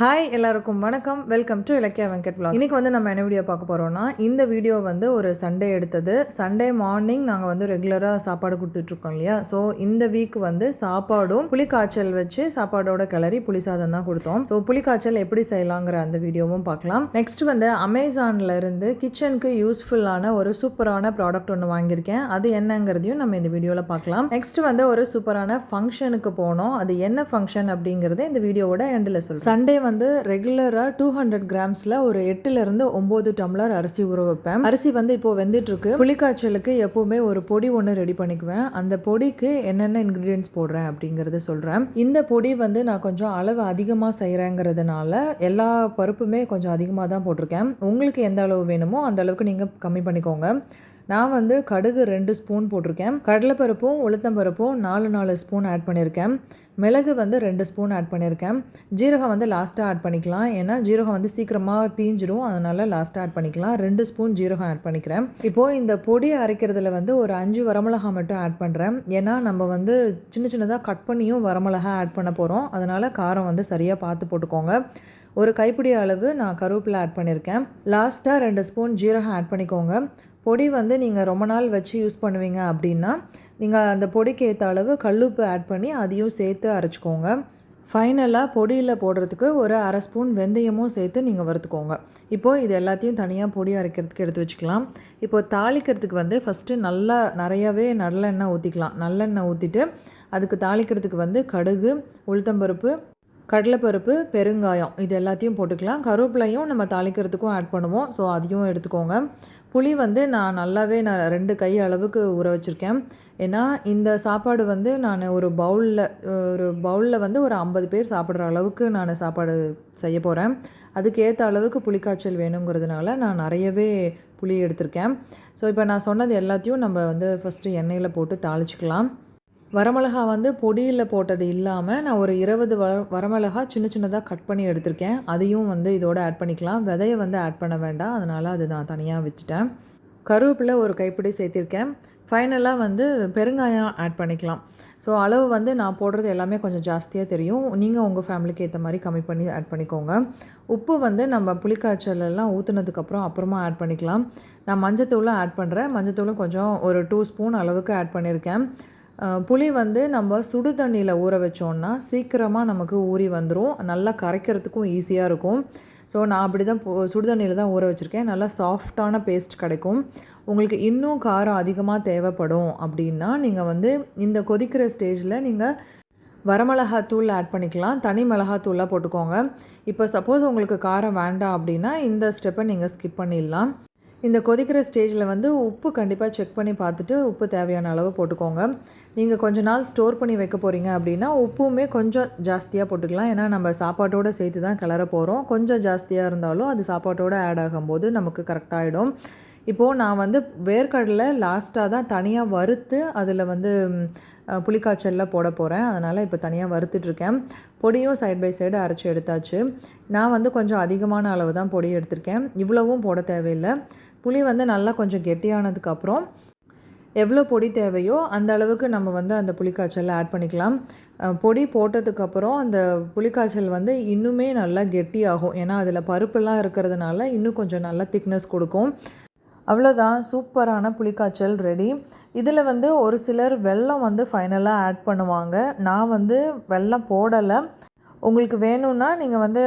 Hi எல்லாருக்கும் வணக்கம். Welcome to Ilakkiya Venkat blog இன்றைக்கி வந்து நம்ம என்ன வீடியோ பார்க்க போகிறோம்னா இந்த வீடியோ வந்து ஒரு சண்டே எடுத்தது. சண்டே மார்னிங் நாங்கள் வந்து ரெகுலராக சாப்பாடு கொடுத்துட்ருக்கோம் இல்லையா? ஸோ இந்த வீக் வந்து சாப்பாடும் புளிக்காய்ச்சல் வச்சு சாப்பாடோட கிளறி புளி சாதம் தான் கொடுத்தோம். ஸோ புளிக்காய்ச்சல் எப்படி செய்யலாங்கிற அந்த வீடியோவும் பார்க்கலாம். நெக்ஸ்ட் வந்து அமேசானில் இருந்து கிச்சனுக்கு யூஸ்ஃபுல்லான ஒரு சூப்பரான ப்ராடக்ட் ஒன்று வாங்கியிருக்கேன். அது என்னங்கிறதையும் நம்ம இந்த வீடியோவில் பார்க்கலாம். நெக்ஸ்ட் வந்து ஒரு சூப்பரான ஃபங்க்ஷனுக்கு போனோம். அது என்ன ஃபங்க்ஷன் அப்படிங்கிறது இந்த வீடியோவோட எண்டில் சொல்லுவோம் சண்டே வந்து ரெகுலராக டூ ஹண்ட்ரட் கிராம்ஸில் ஒரு எட்டுலேருந்து ஒம்பது டம்ளர் அரிசி ஊற வைப்பேன். அரிசி வந்து இப்போ வெந்துட்டுருக்கு. புளிக்காய்ச்சலுக்கு எப்போவுமே ஒரு பொடி ஒன்று ரெடி பண்ணிக்குவேன். அந்த பொடிக்கு என்னென்ன இன்க்ரீடியன்ஸ் போடுறேன் அப்படிங்கிறத சொல்கிறேன் இந்த பொடி வந்து நான் கொஞ்சம் அளவு அதிகமாக செய்கிறேங்கிறதுனால எல்லா பருப்புமே கொஞ்சம் அதிகமாக தான் போட்டிருக்கேன். உங்களுக்கு எந்த அளவு வேணுமோ அந்த அளவுக்கு நீங்கள் கம்மி பண்ணிக்கோங்க. நான் வந்து கடுகு ரெண்டு ஸ்பூன் போட்டிருக்கேன். கடலைப்பருப்பும் உளுத்தம்பருப்பும் நாலு நாலு ஸ்பூன் ஆட் பண்ணியிருக்கேன். மிளகு வந்து ரெண்டு ஸ்பூன் ஆட் பண்ணியிருக்கேன். ஜீரகம் வந்து லாஸ்ட்டாக ஆட் பண்ணிக்கலாம். ஏன்னா ஜீரகம் வந்து சீக்கிரமாக தீஞ்சிரும். அதனால் லாஸ்ட்டாக ஆட் பண்ணிக்கலாம். ரெண்டு ஸ்பூன் ஜீரகம் ஆட் பண்ணிக்கிறேன். இப்போது இந்த பொடியை அரைக்கிறதுல வந்து ஒரு அஞ்சு வரமிளகா மட்டும் ஆட் பண்ணுறேன் ஏன்னா நம்ம வந்து சின்ன சின்னதாக கட் பண்ணியும் வரமிளகா ஆட் பண்ண போகிறோம் அதனால் காரம் வந்து சரியாக பார்த்து போட்டுக்கோங்க. ஒரு கைப்பிடி அளவு நான் கருவேப்பிலை ஆட் பண்ணியிருக்கேன். லாஸ்ட்டாக ரெண்டு ஸ்பூன் ஜீரகம் ஆட் பண்ணிக்கோங்க. பொடி வந்து நீங்கள் ரொம்ப நாள் வச்சு யூஸ் பண்ணுவீங்க அப்படின்னா நீங்கள் அந்த பொடிக்கு ஏற்ற அளவு கல்லுப்பு ஆட் பண்ணி அதையும் சேர்த்து அரைச்சிக்கோங்க. ஃபைனலாக பொடியில் போடுறதுக்கு ஒரு அரை ஸ்பூன் வெந்தயமும் சேர்த்து நீங்கள் வறுத்துக்கோங்க. இப்போது இது எல்லாத்தையும் தனியாக பொடி அரைக்கிறதுக்கு எடுத்து வச்சுக்கலாம். இப்போது தாளிக்கிறதுக்கு வந்து ஃபஸ்ட்டு நல்லா நிறையாவே நல்லெண்ணெய் ஊற்றிக்கலாம் நல்லெண்ணெய் ஊற்றிட்டு அதுக்கு தாளிக்கிறதுக்கு வந்து கடுகு உளுத்தம்பருப்பு கடலைப்பருப்பு பெருங்காயம் இது எல்லாத்தையும் போட்டுக்கலாம். கருவேப்பிலையும் நம்ம தாளிக்கிறதுக்கும் ஆட் பண்ணுவோம். ஸோ அதையும் எடுத்துக்கோங்க. புளி வந்து நான் நல்லாவே நான் ரெண்டு கை அளவுக்கு ஊற வச்சுருக்கேன். ஏன்னா இந்த சாப்பாடு வந்து நான் ஒரு பவுலில் ஒரு பவுலில் வந்து ஒரு ஐம்பது பேர் சாப்பிட்ற அளவுக்கு நான் சாப்பாடு செய்ய போகிறேன் அதுக்கு ஏற்ற அளவுக்கு புளிக்காய்ச்சல் வேணுங்கிறதுனால நான் நிறையவே புளி எடுத்திருக்கேன். ஸோ இப்போ நான் சொன்னது எல்லாத்தையும் நம்ம வந்து ஃபஸ்ட்டு எண்ணெயில் போட்டு தாளிச்சிக்கலாம். வரமிளகா வந்து பொடியில் போட்டது இல்லாமல் நான் ஒரு இருபது வர வரமிளகா சின்ன சின்னதாக கட் பண்ணி எடுத்திருக்கேன். அதையும் வந்து இதோட ஆட் பண்ணிக்கலாம். விதையை வந்து ஆட் பண்ண வேண்டாம். அதனால் அது நான் தனியாக வச்சுட்டேன். கருவேப்பிலை ஒரு கைப்பிடி சேர்த்திருக்கேன். ஃபைனலாக வந்து பெருங்காயம் ஆட் பண்ணிக்கலாம். ஸோ அளவு வந்து நான் போடுறது எல்லாமே கொஞ்சம் ஜாஸ்தியாக தெரியும். நீங்கள் உங்கள் ஃபேமிலிக்கு ஏற்ற மாதிரி கம்மி பண்ணி ஆட் பண்ணிக்கோங்க. உப்பு வந்து நம்ம புளிக்காய்ச்சல் எல்லாம் ஊற்றுனதுக்கப்புறம் அப்புறமா ஆட் பண்ணிக்கலாம். நான் மஞ்சத்தூளும் ஆட் பண்ணுறேன் மஞ்சத்தூளும் கொஞ்சம் ஒரு டூ ஸ்பூன் அளவுக்கு ஆட் பண்ணியிருக்கேன் புளி வந்து நம்ம சுடு தண்ணியில் ஊற வச்சோன்னா சீக்கிரமாக நமக்கு ஊறி வந்துடும் நல்லா கரைக்கிறதுக்கும் ஈஸியாக இருக்கும். ஸோ நான் அப்படி தான் சுடு தண்ணியில் தான் ஊற வச்சுருக்கேன். நல்லா சாஃப்டான பேஸ்ட் கிடைக்கும். உங்களுக்கு இன்னும் காரம் அதிகமாக தேவைப்படும் அப்படின்னா நீங்கள் வந்து இந்த கொதிக்கிற ஸ்டேஜில் நீங்கள் வரமிளகாத்தூள் ஆட் பண்ணிக்கலாம். தனி மிளகாத்தூளாக போட்டுக்கோங்க. இப்போ சப்போஸ் உங்களுக்கு காரம் வேண்டாம் அப்படின்னா இந்த ஸ்டெப்பை நீங்கள் ஸ்கிப் பண்ணிடலாம். இந்த கொதிக்கிற ஸ்டேஜில் வந்து உப்பு கண்டிப்பாக செக் பண்ணி பார்த்துட்டு உப்பு தேவையான அளவு போட்டுக்கோங்க. நீங்கள் கொஞ்ச நாள் ஸ்டோர் பண்ணி வைக்க போகிறீங்க அப்படின்னா உப்புமே கொஞ்சம் ஜாஸ்தியாக போட்டுக்கலாம். ஏன்னா நம்ம சாப்பாட்டோடு சேர்த்து தான் கிளற போகிறோம் கொஞ்சம் ஜாஸ்தியாக இருந்தாலும் அது சாப்பாட்டோடு ஆட் ஆகும்போது நமக்கு கரெக்டாகிடும் இப்போது நான் வந்து வேர்க்கடலை லாஸ்ட்டாக தான் தனியாக வறுத்து அதில் வந்து புளிக்காய்ச்சலில் போட போகிறேன் அதனால் இப்போ தனியாக வறுத்துட்ருக்கேன். பொடியும் சைட் பை சைடு அரைச்சி எடுத்தாச்சு. நான் வந்து கொஞ்சம் அதிகமான அளவு தான் பொடி எடுத்திருக்கேன். இவ்வளவும் போட தேவையில்லை. புளி வந்து நல்லா கொஞ்சம் கெட்டியானதுக்கப்புறம் எவ்வளோ பொடி தேவையோ அந்த அளவுக்கு நம்ம வந்து அந்த புளிக்காய்ச்சல் ஆட் பண்ணிக்கலாம். பொடி போட்டதுக்கப்புறம் அந்த புளிக்காய்ச்சல் வந்து இன்னுமே நல்லா கெட்டியாகும். ஏன்னா அதில் பருப்புலாம் இருக்கிறதுனால இன்னும் கொஞ்சம் நல்லா திக்னஸ் கொடுக்கும். அவ்வளோதான். சூப்பரான புளிக்காய்ச்சல் ரெடி இதில் வந்து ஒரு சிலர் வெல்லம் வந்து ஃபைனலாக ஆட் பண்ணுவாங்க. நான் வந்து வெல்லம் போடலை. உங்களுக்கு வேணும்னா நீங்கள் வந்து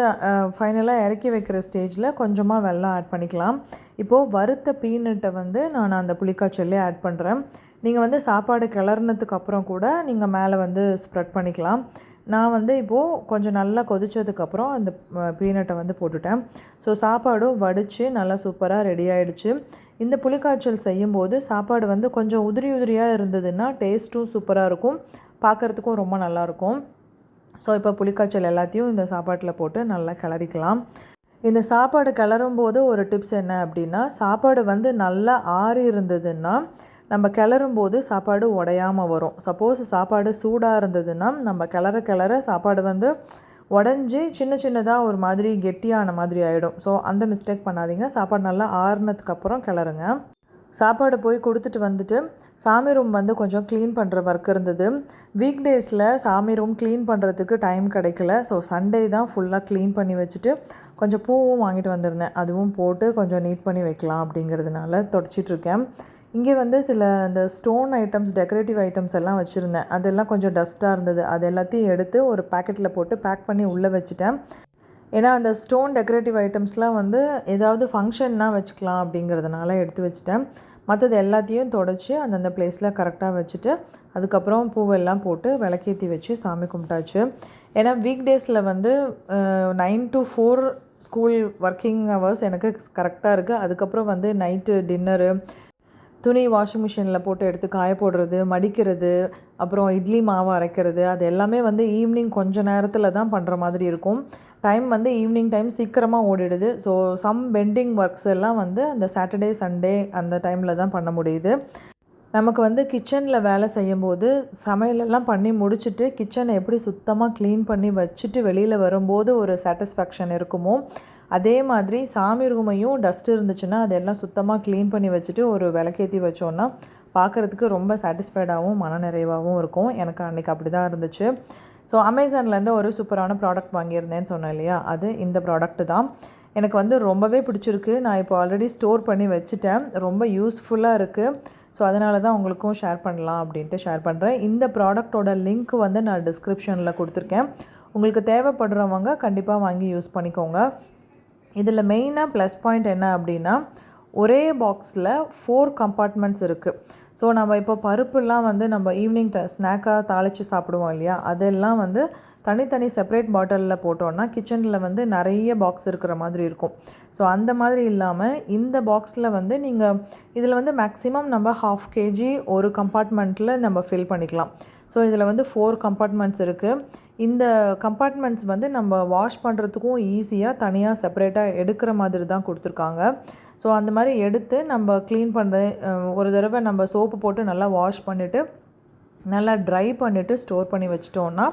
ஃபைனலாக இறக்கி வைக்கிற ஸ்டேஜில் கொஞ்சமாக வெள்ளம் ஆட் பண்ணிக்கலாம். இப்போது வறுத்த பீனட்டை வந்து நான் அந்த புளிக்காய்ச்சல்லே ஆட் பண்ணுறேன் நீங்கள் வந்து சாப்பாடு கிளறினதுக்கு அப்புறம் கூட நீங்கள் மேலே வந்து ஸ்ப்ரெட் பண்ணிக்கலாம். நான் வந்து இப்போது கொஞ்சம் நல்லா கொதித்ததுக்கப்புறம் அந்த பீனட்டை வந்து போட்டுட்டேன். ஸோ சாப்பாடும் வடித்து நல்லா சூப்பராக ரெடி ஆகிடுச்சு இந்த புளிக்காய்ச்சல் செய்யும்போது சாப்பாடு வந்து கொஞ்சம் உதிரி உதிரியாக இருந்ததுன்னா டேஸ்ட்டும் சூப்பராக இருக்கும். பார்க்குறதுக்கும் ரொம்ப நல்லாயிருக்கும் ஸோ இப்போ புளிக்காய்ச்சல் எல்லாத்தையும் இந்த சாப்பாட்டில் போட்டு நல்லா கிளறிக்கலாம். இந்த சாப்பாடு கிளறும் போது ஒரு டிப்ஸ் என்ன அப்படின்னா சாப்பாடு வந்து நல்லா ஆறி இருந்ததுன்னா நம்ம கிளறும் போது சாப்பாடு உடையாமல் வரும். சப்போஸ் சாப்பாடு சூடாக இருந்ததுன்னா நம்ம கிளற கிளற சாப்பாடு வந்து உடஞ்சி சின்ன சின்னதாக ஒரு மாதிரி கெட்டியான மாதிரி ஆகிடும் ஸோ அந்த மிஸ்டேக் பண்ணாதீங்க. சாப்பாடு நல்லா ஆறுனதுக்கப்புறம் கிளறுங்க. சாப்பாடு போய் கொடுத்துட்டு வந்துட்டு சாமி ரூம் வந்து கொஞ்சம் க்ளீன் பண்ணுற ஒர்க் இருந்தது. வீக் டேஸில் சாமி ரூம் க்ளீன் பண்ணுறதுக்கு டைம் கிடைக்கல. ஸோ சண்டே தான் ஃபுல்லாக க்ளீன் பண்ணி வச்சுட்டு கொஞ்சம் பூவும் வாங்கிட்டு வந்திருந்தேன். அதுவும் போட்டு கொஞ்சம் நீட் பண்ணி வைக்கலாம் அப்படிங்கிறதுனால தொடச்சிட்ருக்கேன் இங்கே வந்து சில இந்த ஸ்டோன் ஐட்டம்ஸ் டெக்கரேட்டிவ் ஐட்டம்ஸ் எல்லாம் வச்சுருந்தேன். அதெல்லாம் கொஞ்சம் டஸ்ட்டாக இருந்தது. அது எல்லாத்தையும் எடுத்து ஒரு பேக்கெட்டில் போட்டு பேக் பண்ணி உள்ளே வச்சுட்டேன். ஏன்னா அந்த ஸ்டோன் டெக்கரேட்டிவ் ஐட்டம்ஸ்லாம் வந்து ஏதாவது ஃபங்க்ஷன்னா வச்சுக்கலாம் அப்படிங்கிறதுனால எடுத்து வச்சுட்டேன். மற்றது எல்லாத்தையும் தொடச்சி அந்தந்த பிளேஸில் கரெக்டாக வச்சுட்டு அதுக்கப்புறம் பூவெல்லாம் போட்டு விளக்கேற்றி வச்சு சாமி கும்பிட்டாச்சு. ஏன்னா வீக் டேஸில் வந்து nine to four school working hours எனக்கு கரெக்டாக இருக்குது அதுக்கப்புறம் வந்து நைட்டு டின்னரு துணி வாஷிங் மிஷினில் போட்டு எடுத்து காய போடுறது மடிக்கிறது அப்புறம் இட்லி மாவு அரைக்கிறது அது எல்லாமே வந்து ஈவினிங் கொஞ்ச நேரத்தில் தான் பண்ணுற மாதிரி இருக்கும். டைம் வந்து ஈவினிங் டைம் சீக்கிரமாக ஓடிடுது. ஸோ சம் பெண்டிங் ஒர்க்ஸ் எல்லாம் வந்து அந்த சாட்டர்டே சண்டே அந்த டைமில் தான் பண்ண முடியுது. நமக்கு வந்து கிச்சனில் வேலை செய்யும்போது சமையலெல்லாம் பண்ணி முடிச்சுட்டு கிச்சனை எப்படி சுத்தமாக க்ளீன் பண்ணி வச்சுட்டு வெளியில் வரும்போது ஒரு சாட்டிஸ்ஃபேக்ஷன் இருக்குமோ அதே மாதிரி சாமி ரூமையும் டஸ்ட் இருந்துச்சுன்னா அதெல்லாம் சுத்தமாக க்ளீன் பண்ணி வச்சுட்டு ஒரு விளக்கேற்றி வச்சோன்னா பார்க்குறதுக்கு ரொம்ப சாட்டிஸ்ஃபைடாகவும் மனநிறைவாகவும் இருக்கும். எனக்கு அன்றைக்கி அப்படி தான் இருந்துச்சு ஸோ அமேசான்லேருந்து ஒரு சூப்பரான ப்ராடக்ட் வாங்கியிருந்தேன்னு சொன்னேன் இல்லையா? அது இந்த ப்ராடக்ட்டு தான். எனக்கு வந்து ரொம்பவே பிடிச்சிருக்கு. நான் இப்போ ஆல்ரெடி ஸ்டோர் பண்ணி வச்சுட்டேன். ரொம்ப யூஸ்ஃபுல்லாக இருக்குது ஸோ அதனால தான் உங்களுக்கும் ஷேர் பண்ணலாம் அப்படின்ட்டு ஷேர் பண்ணுறேன் இந்த ப்ராடக்டோட லிங்க் வந்து நான் டிஸ்கிரிப்ஷனில் கொடுத்துருக்கேன். உங்களுக்கு தேவைப்படுறவங்க கண்டிப்பாக வாங்கி யூஸ் பண்ணிக்கோங்க. இதில் மெயினாக ப்ளஸ் பாயிண்ட் என்ன அப்படின்னா ஒரே பாக்ஸில் ஃபோர் கம்பார்ட்மெண்ட்ஸ் இருக்குது ஸோ நம்ம இப்போ பருப்புலாம் வந்து நம்ம ஈவினிங் ஸ்நாக்காக தாளித்து சாப்பிடுவோம் இல்லையா? அதெல்லாம் வந்து தனித்தனி செப்பரேட் பாட்டிலில் போட்டோன்னா கிச்சனில் வந்து நிறைய பாக்ஸ் இருக்கிற மாதிரி இருக்கும். ஸோ அந்த மாதிரி இல்லாமல் இந்த பாக்ஸில் வந்து நீங்கள் இதில் வந்து மேக்ஸிமம் நம்ம ஹாஃப் கேஜி ஒரு கம்பார்ட்மெண்ட்டில் நம்ம ஃபில் பண்ணிக்கலாம். ஸோ இதில் வந்து ஃபோர் கம்பார்ட்மெண்ட்ஸ் இருக்குது இந்த கம்பார்ட்மெண்ட்ஸ் வந்து நம்ம வாஷ் பண்ணுறதுக்கும் ஈஸியாக தனியாக செப்பரேட்டாக எடுக்கிற மாதிரி தான் கொடுத்துருக்காங்க. ஸோ அந்த மாதிரி எடுத்து நம்ம க்ளீன் பண்ணுற ஒரு தடவை நம்ம சோப்பு போட்டு நல்லா வாஷ் பண்ணிவிட்டு நல்லா ட்ரை பண்ணிவிட்டு ஸ்டோர் பண்ணி வச்சிட்டோன்னா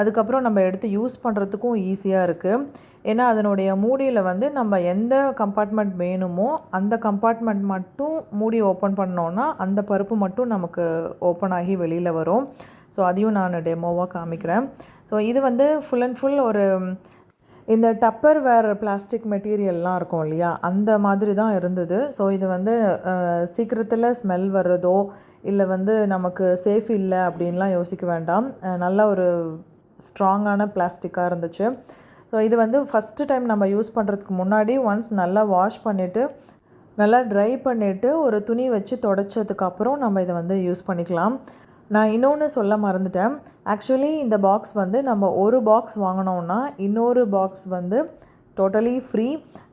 அதுக்கப்புறம் நம்ம எடுத்து யூஸ் பண்ணுறதுக்கும் ஈஸியாக இருக்குது ஏன்னா அதனுடைய மூடியில் வந்து நம்ம எந்த கம்பார்ட்மெண்ட் வேணுமோ அந்த கம்பார்ட்மெண்ட் மட்டும் மூடி ஓப்பன் பண்ணோன்னா அந்த பருப்பு மட்டும் நமக்கு ஓப்பன் ஆகி வெளியில் வரும். ஸோ அதையும் நான் டெமோவாக காமிக்கிறேன். ஸோ இது வந்து ஃபுல் அண்ட் ஃபுல் ஒரு இந்த டப்பர் வேர் பிளாஸ்டிக் மெட்டீரியல்லாம் இருக்கும் இல்லையா? அந்த மாதிரி தான் இருந்தது. ஸோ இது வந்து சீக்கிரத்தில் ஸ்மெல் வர்றதோ இல்லை வந்து நமக்கு சேஃப் இல்லை அப்படின்லாம் யோசிக்க வேண்டாம். நல்ல ஒரு ஸ்ட்ராங்கான பிளாஸ்டிக்காக இருந்துச்சு. ஸோ இது வந்து ஃபஸ்ட்டு டைம் நம்ம யூஸ் பண்ணுறதுக்கு முன்னாடி ஒன்ஸ் நல்லா வாஷ் பண்ணிவிட்டு நல்லா ட்ரை பண்ணிவிட்டு ஒரு துணி வச்சு தொடச்சதுக்கப்புறம் நம்ம இதை வந்து யூஸ் பண்ணிக்கலாம். நான் இன்னொன்று சொல்ல மறந்துட்டேன். ஆக்சுவலி இந்த பாக்ஸ் வந்து நம்ம ஒரு பாக்ஸ் வாங்கினோன்னா இன்னொரு பாக்ஸ் வந்து totally free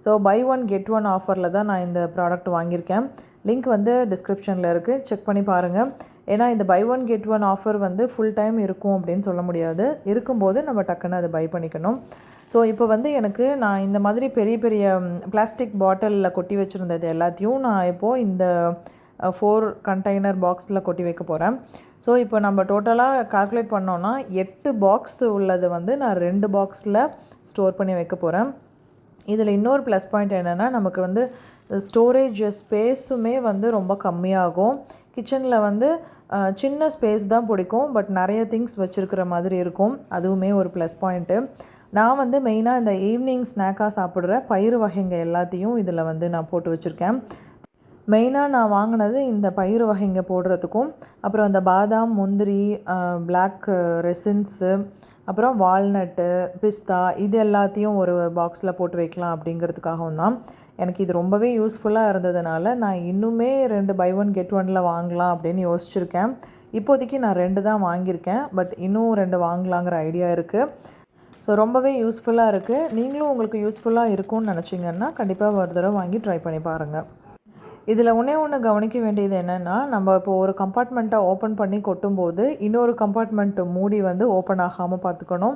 so buy one get one ஆஃபரில் தான் நான் இந்த ப்ராடக்ட் வாங்கியிருக்கேன். லிங்க் வந்து டிஸ்கிரிப்ஷனில் இருக்குது செக் பண்ணி பாருங்கள் ஏன்னா இந்த buy one get one offer வந்து ஃபுல் டைம் இருக்கும் அப்படின்னு சொல்ல முடியாது. இருக்கும்போது நம்ம டக்குன்னு அதை பை பண்ணிக்கணும். ஸோ இப்போ வந்து எனக்கு நான் இந்த மாதிரி பெரிய பெரிய பிளாஸ்டிக் பாட்டிலில் கொட்டி வச்சுருந்தது எல்லாத்தையும் நான் இப்போது இந்த ஃபோர் கண்டெய்னர் பாக்ஸில் கொட்டி வைக்க போகிறேன் ஸோ இப்போ நம்ம டோட்டலாக கால்குலேட் பண்ணோன்னா எட்டு பாக்ஸ் உள்ளது வந்து நான் ரெண்டு பாக்ஸில் ஸ்டோர் பண்ணி வைக்க போகிறேன் இதில் இன்னொரு ப்ளஸ் பாயிண்ட் என்னென்னா நமக்கு வந்து ஸ்டோரேஜ் ஸ்பேஸுமே வந்து ரொம்ப கம்மியாகும். கிச்சனில் வந்து சின்ன ஸ்பேஸ் தான் பிடிக்கும் பட் நிறைய திங்ஸ் வச்சுருக்கிற மாதிரி இருக்கும். அதுவுமே ஒரு ப்ளஸ் பாயிண்ட்டு நான் வந்து மெயினாக இந்த ஈவினிங் ஸ்நாக்காக சாப்பிட்ற பயிறு வகைங்க எல்லாத்தையும் இதில் வந்து நான் போட்டு வச்சுருக்கேன். மெயினாக நான் வாங்கினது இந்த பயிறு வகைங்க போடுறதுக்கும் அப்புறம் இந்த பாதாம் முந்திரி பிளாக் ரெசின்ஸு அப்புறம் வால்நட்டு பிஸ்தா இது எல்லாத்தையும் ஒரு பாக்ஸில் போட்டு வைக்கலாம் அப்படிங்கிறதுக்காகவும் தான். எனக்கு இது ரொம்பவே யூஸ்ஃபுல்லாக இருந்ததுனால நான் இன்னுமே ரெண்டு பை ஒன் கெட் ஒனில் வாங்கலாம் அப்படின்னு யோசிச்சிருக்கேன். இப்போதைக்கு நான் ரெண்டு தான் வாங்கியிருக்கேன் பட் இன்னும் ரெண்டு வாங்கலாங்கிற ஐடியா இருக்குது ஸோ ரொம்பவே யூஸ்ஃபுல்லாக இருக்குது நீங்களும் உங்களுக்கு யூஸ்ஃபுல்லாக இருக்கும்னு நினச்சிங்கன்னா கண்டிப்பாக ஒரு தடவை வாங்கி ட்ரை பண்ணி பாருங்கள் இதில் ஒன்றே ஒன்று கவனிக்க வேண்டியது என்னென்னா நம்ம இப்போ ஒரு கம்பார்ட்மெண்ட்டை ஓப்பன் பண்ணி கொட்டும்போது இன்னொரு கம்பார்ட்மெண்ட் மூடி வந்து ஓப்பன் ஆகாமல் பார்த்துக்கணும்.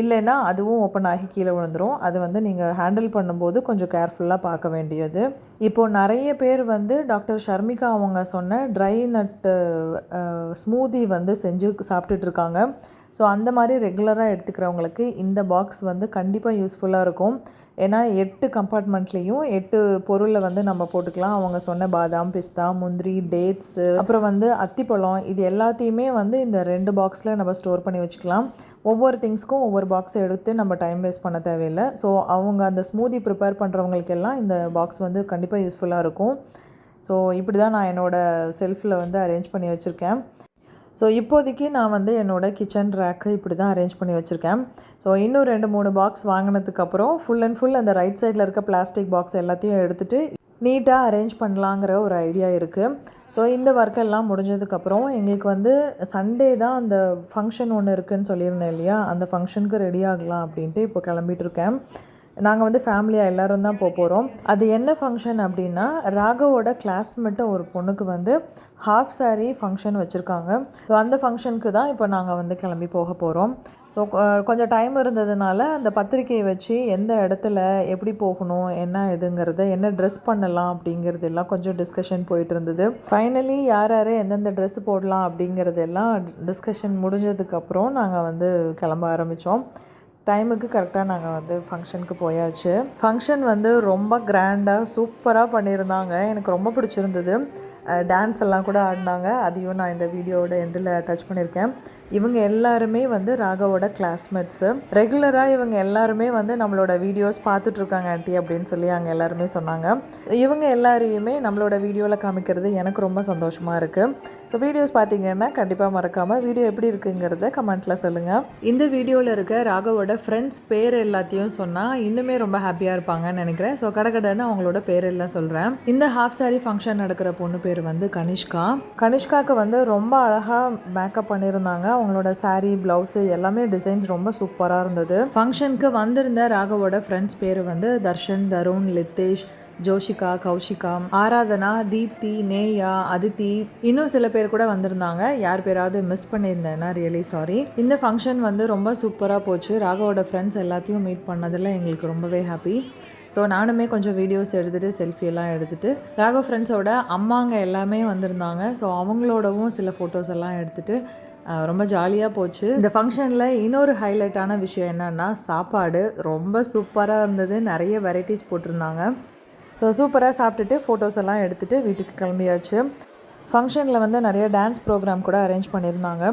இல்லைன்னா அதுவும் ஓப்பன் ஆகி கீழே விழுந்துரும். அது வந்து நீங்கள் ஹேண்டில் பண்ணும்போது கொஞ்சம் கேர்ஃபுல்லாக பார்க்க வேண்டியது. இப்போது நிறைய பேர் வந்து டாக்டர் ஷர்மிகா அவங்க சொன்ன ட்ரை நட்டு ஸ்மூதி வந்து செஞ்சு சாப்பிட்டுட்ருக்காங்க ஸோ அந்த மாதிரி ரெகுலராக எடுத்துக்கிறவங்களுக்கு இந்த பாக்ஸ் வந்து கண்டிப்பாக யூஸ்ஃபுல்லாக இருக்கும். ஏன்னா எட்டு கம்பார்ட்மெண்ட்லேயும் எட்டு பொருளை வந்து நம்ம போட்டுக்கலாம். அவங்க சொன்ன பாதாம் பிஸ்தா முந்திரி டேட்ஸு அப்புறம் வந்து அத்திப்பழம் இது எல்லாத்தையுமே வந்து இந்த ரெண்டு பாக்ஸில் நம்ம ஸ்டோர் பண்ணி வச்சுக்கலாம். ஒவ்வொரு திங்ஸ்க்கும் ஒவ்வொரு பாக்ஸை எடுத்து நம்ம டைம் வேஸ்ட் பண்ண தேவையில்லை. ஸோ அவங்க அந்த ஸ்மூதி ப்ரிப்பேர் பண்ணுறவங்களுக்கெல்லாம் இந்த பாக்ஸ் வந்து கண்டிப்பாக யூஸ்ஃபுல்லாக இருக்கும். ஸோ இப்படி தான் நான் என்னோடய செல்ஃபில் வந்து அரேஞ்ச் பண்ணி வச்சுருக்கேன். ஸோ இப்போதைக்கு நான் வந்து என்னோடய கிச்சன் ரேக்கு இப்படி தான் அரேஞ்ச் பண்ணி வச்சுருக்கேன். ஸோ இன்னும் ரெண்டு மூணு பாக்ஸ் வாங்கினதுக்கப்புறம் ஃபுல் அண்ட் ஃபுல் அந்த ரைட் சைடில் இருக்க பிளாஸ்டிக் பாக்ஸ் எல்லாத்தையும் எடுத்துகிட்டு நீட்டாக அரேஞ்ச் பண்ணலாங்கிற ஒரு ஐடியா இருக்குது ஸோ இந்த ஒர்க் எல்லாம் முடிஞ்சதுக்கப்புறம் எங்களுக்கு வந்து சண்டே தான் அந்த ஃபங்க்ஷன் ஒன்று இருக்குதுன்னு சொல்லியிருந்தேன் இல்லையா? அந்த ஃபங்க்ஷனுக்கு ரெடி ஆகலாம் அப்படின்ட்டு இப்போ கிளம்பிட்டு இருக்கேன். நாங்கள் வந்து ஃபேமிலியாக எல்லோரும் தான் போக போகிறோம் அது என்ன ஃபங்க்ஷன் அப்படின்னா ராகவோட கிளாஸ்மேட்டு ஒரு பொண்ணுக்கு வந்து ஹாஃப் சாரீ ஃபங்க்ஷன் வச்சுருக்காங்க. ஸோ அந்த ஃபங்க்ஷனுக்கு தான் இப்போ நாங்கள் வந்து கிளம்பி போக போகிறோம் ஸோ கொஞ்சம் டைம் இருந்ததுனால அந்த பத்திரிக்கையை வச்சு எந்த இடத்துல எப்படி போகணும் என்ன இதுங்கிறத என்ன ட்ரெஸ் பண்ணலாம் அப்படிங்கிறது எல்லாம் கொஞ்சம் டிஸ்கஷன் போயிட்டு இருந்தது. ஃபைனலி யார் யார் எந்தெந்த ட்ரெஸ் போடலாம் அப்படிங்கிறது எல்லாம் டிஸ்கஷன் முடிஞ்சதுக்கப்புறம் நாங்கள் வந்து கிளம்ப ஆரம்பித்தோம் டைமுக்கு கரெக்டாக நாங்கள் வந்து ஃபங்க்ஷனுக்கு போயாச்சு. ஃபங்க்ஷன் வந்து ரொம்ப கிராண்டாக சூப்பராக பண்ணியிருந்தாங்க. எனக்கு ரொம்ப பிடிச்சிருந்தது. டான்ஸ் எல்லாம் கூட ஆடினாங்க. அதையும் நான் இந்த வீடியோவோட எண்டில் டச் பண்ணியிருக்கேன். இவங்க எல்லாருமே வந்து ராகவோட கிளாஸ்மேட்ஸு ரெகுலராக இவங்க எல்லாருமே வந்து நம்மளோட வீடியோஸ் பார்த்துட்ருக்காங்க ஆண்டி அப்படின்னு சொல்லி அங்கே எல்லாருமே சொன்னாங்க. இவங்க எல்லாரையுமே நம்மளோட வீடியோவில் காமிக்கிறது எனக்கு ரொம்ப சந்தோஷமாக இருக்குது ஸோ வீடியோஸ் பார்த்தீங்கன்னா கண்டிப்பாக மறக்காமல் வீடியோ எப்படி இருக்குங்கிறத கமெண்ட்டில் சொல்லுங்கள் இந்த வீடியோவில் இருக்க ராகவோட ஃப்ரெண்ட்ஸ் பேர் எல்லாத்தையும் சொன்னால் இன்னுமே ரொம்ப ஹாப்பியாக இருப்பாங்கன்னு நினைக்கிறேன். ஸோ கடகடன்னு அவங்களோட பேர் எல்லாம் சொல்கிறேன் இந்த ஹாஃப் சாரி ஃபங்க்ஷன் நடக்கிற பொண்ணு பேர் வந்து கனிஷ்கா. கனிஷ்காவுக்கு வந்து ரொம்ப அழகாக மேக்கப் பண்ணியிருந்தாங்க அவங்களோட சாரீ ப்ளவுஸு எல்லாமே டிசைன்ஸ் ரொம்ப சூப்பராக இருந்தது. ஃபங்க்ஷனுக்கு வந்திருந்த ராகவோட ஃப்ரெண்ட்ஸ் பேர் வந்து தர்ஷன் தருண் லித்தேஷ் ஜோஷிகா கௌஷிகா ஆராதனா தீப்தி நேயா அதித்தி இன்னும் சில பேர் கூட வந்திருந்தாங்க. யார் பேராவது மிஸ் பண்ணியிருந்தேன்னா ரியலி சாரி இந்த ஃபங்க்ஷன் வந்து ரொம்ப சூப்பராக போச்சு. ராகவோட ஃப்ரெண்ட்ஸ் எல்லாத்தையும் மீட் பண்ணதில் எங்களுக்கு ரொம்பவே ஹாப்பி ஸோ நானுமே கொஞ்சம் வீடியோஸ் எடுத்துகிட்டு செல்ஃபியெல்லாம் எடுத்துகிட்டு ராகவ் ஃப்ரெண்ட்ஸோட அம்மாங்க எல்லாமே வந்திருந்தாங்க. ஸோ அவங்களோடவும் சில ஃபோட்டோஸ் எல்லாம் எடுத்துகிட்டு ரொம்ப ஜாலியாக போச்சு. இந்த ஃபங்க்ஷனில் இன்னொரு ஹைலைட்டான விஷயம் என்னென்னா சாப்பாடு ரொம்ப சூப்பராக இருந்தது. நிறைய வெரைட்டிஸ் போட்டிருந்தாங்க. ஸோ சூப்பராக சாப்பிட்டுட்டு ஃபோட்டோஸ் எல்லாம் எடுத்துகிட்டு வீட்டுக்கு கிளம்பியாச்சு. ஃபங்க்ஷனில் வந்து நிறைய டான்ஸ் ப்ரோக்ராம் கூட அரேஞ்ச் பண்ணியிருந்தாங்க.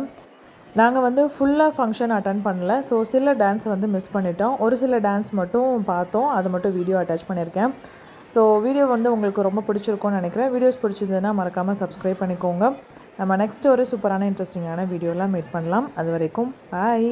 நாங்கள் வந்து ஃபுல்லாக ஃபங்க்ஷன் அட்டன் பண்ணல. ஸோ சில டான்ஸ் வந்து மிஸ் பண்ணிட்டோம். ஒரு சில டான்ஸ் மட்டும் பார்த்தோம். அது மட்டும் வீடியோ அட்டாச் பண்ணியிருக்கேன். ஸோ வீடியோ வந்து உங்களுக்கு ரொம்ப பிடிச்சிருக்கும்னு நினைக்கிறேன். வீடியோஸ் பிடிச்சதுன்னா மறக்காமல் சப்ஸ்கிரைப் பண்ணிக்கோங்க. நம்ம நெக்ஸ்ட் ஒரு சூப்பரான இன்ட்ரெஸ்டிங்கான வீடியோலாம் மீட் பண்ணலாம். அது வரைக்கும் பாய்